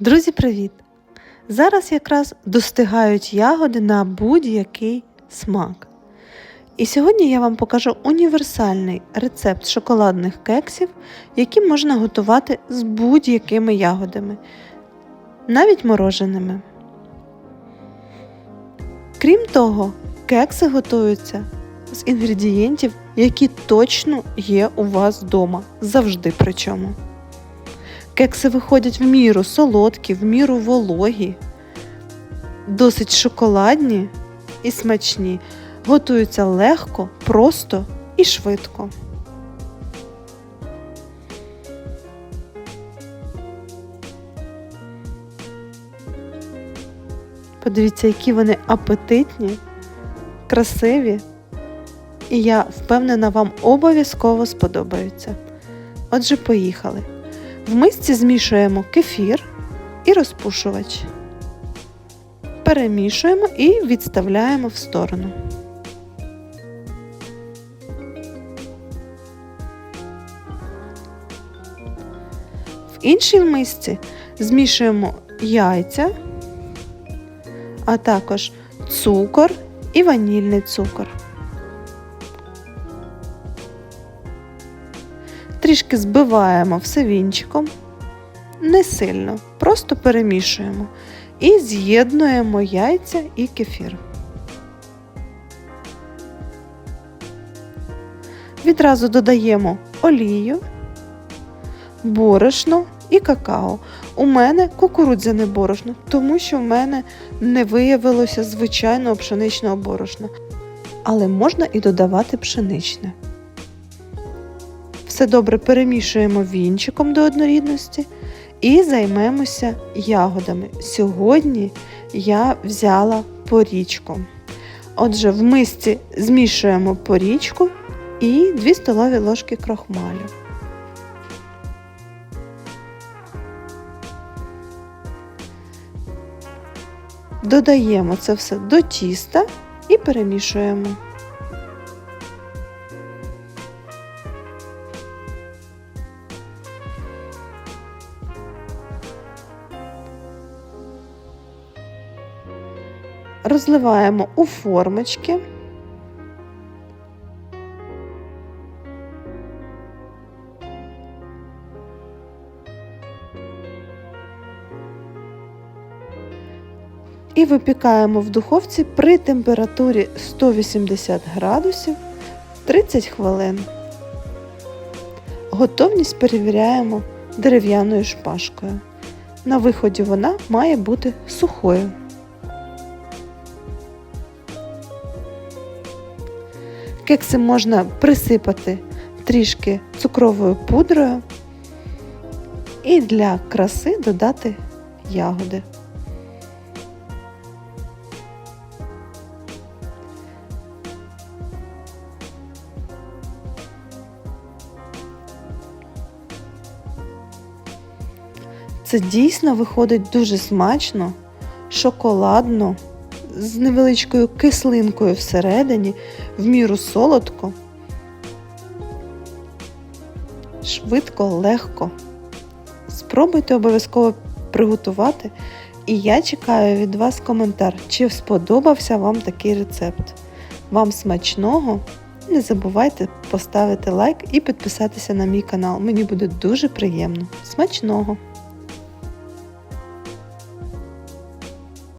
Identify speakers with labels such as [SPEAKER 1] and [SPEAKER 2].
[SPEAKER 1] Друзі, привіт! Зараз якраз достигають ягоди на будь-який смак. І сьогодні я вам покажу універсальний рецепт шоколадних кексів, які можна готувати з будь-якими ягодами, навіть мороженими. Крім того, кекси готуються з інгредієнтів, які точно є у вас вдома, завжди причому. Кекси виходять в міру солодкі, в міру вологі, досить шоколадні і смачні, готуються легко, просто і швидко. Подивіться, які вони апетитні, красиві, і я впевнена, вам обов'язково сподобаються. Отже, поїхали. В мисці змішуємо кефір і розпушувач. Перемішуємо і відставляємо в сторону. В іншій мисці змішуємо яйця, а також цукор і ванільний цукор. Трішки збиваємо все вінчиком, не сильно, просто перемішуємо і з'єднуємо яйця і кефір. Відразу додаємо олію, борошно і какао. У мене кукурудзяне борошно, тому що в мене не виявилося звичайного пшеничного борошна. Але можна і додавати пшеничне. Все добре перемішуємо вінчиком до однорідності і займемося ягодами. Сьогодні я взяла порічку. Отже, в мисці змішуємо порічку і 2 столові ложки крохмалю. Додаємо це все до тіста і перемішуємо. Розливаємо у формочки. І випікаємо в духовці при температурі 180 градусів 30 хвилин. Готовність перевіряємо дерев'яною шпажкою. На виході вона має бути сухою. Кекси можна присипати трішки цукровою пудрою і для краси додати ягоди. Це дійсно виходить дуже смачно, шоколадно, з невеличкою кислинкою всередині, в міру солодко, швидко, легко. Спробуйте обов'язково приготувати, і я чекаю від вас коментар, чи сподобався вам такий рецепт. Вам смачного! Не забувайте поставити лайк і підписатися на мій канал. Мені буде дуже приємно. Смачного!